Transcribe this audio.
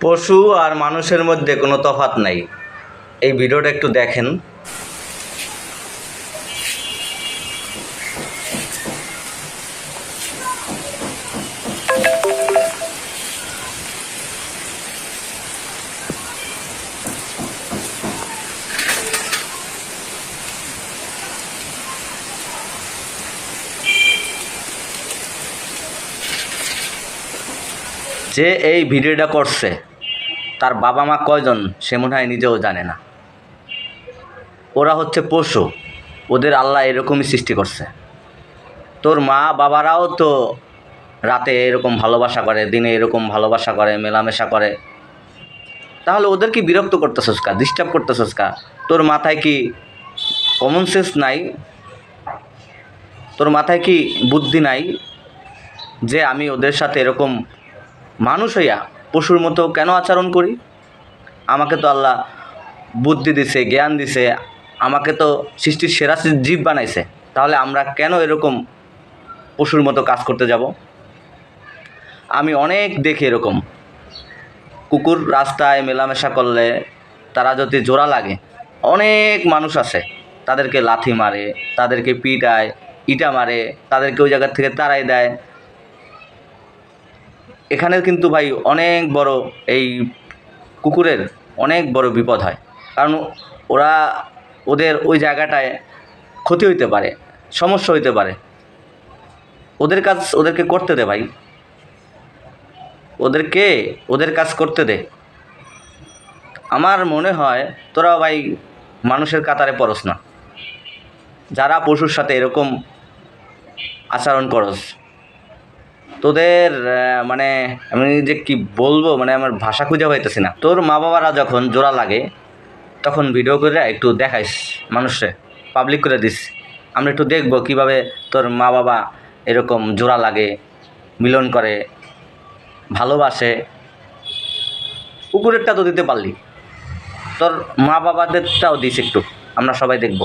পশু আর মানুষের মধ্যে কোনো তফাৎ নাই। এই ভিডিওটা একটু দেখেন। যে এই ভিডিওটা করছে, তার বাবা মা কয়জন সে মনে হয় নিজেও জানে না। ওরা হচ্ছে পশু, ওদের আল্লাহ এরকমই সৃষ্টি করছে। তোর মা বাবারাও তো রাতে এরকম ভালোবাসা করে, দিনে এরকম ভালোবাসা করে, মেলামেশা করে। তাহলে ওদের কি বিরক্ত করতেছস কা ডিস্টার্ব করতেছস কা? তোর মাথায় কি কমন সেন্স নাই? তোর মাথায় কি বুদ্ধি নাই যে আমি ওদের সাথে এরকম মানুষ হইয়া পশুর মতো কেন আচরণ করি? আমাকে তো আল্লাহ বুদ্ধি দিছে, জ্ঞান দিছে, আমাকে তো সৃষ্টির সেরা জীব বানাইছে। তাহলে আমরা কেন এরকম পশুর মতো কাজ করতে যাব? আমি অনেক দেখি এরকম। কুকুর রাস্তায় মেলামেশা করলে তারা যদি জোড়া লাগে, অনেক মানুষ আছে। তাদেরকে লাথি মারে, তাদেরকে পিটায়, ইটা মারে, তাদেরকে ওই জায়গার থেকে তাড়াই দেয়। এখানে কিন্তু ভাই অনেক বড় এই কুকুরের অনেক বড় বিপদ হয়। কারণ ওরা ওদের ওই জায়গাটায় ক্ষতি হইতে পারে, সমস্যা হইতে পারে। ওদের কাজ ওদেরকে করতে দে ভাই। ওদেরকে, ওদের কাজ করতে দে। আমার মনে হয় তোরা ভাই মানুষের কাতারে পড়স না। যারা পশুর সাথে এরকম আচরণ করস তোদের মানে আমি যে কি বলব মানে আমার ভাষা খুঁজে পাইতেছি না। তোর মা বাবারা যখন জোড়া লাগে, তখন ভিডিও করে একটু দেখাইস, মানুষে পাবলিক করে দিস। আমরা একটু দেখব কীভাবে তোর মা বাবা এরকম জোড়া লাগে, মিলন করে, ভালোবাসে। কুকুরেরটা তো দিতে পারলি। তোর মা বাবাদেরটাও দিস একটু, আমরা সবাই দেখব।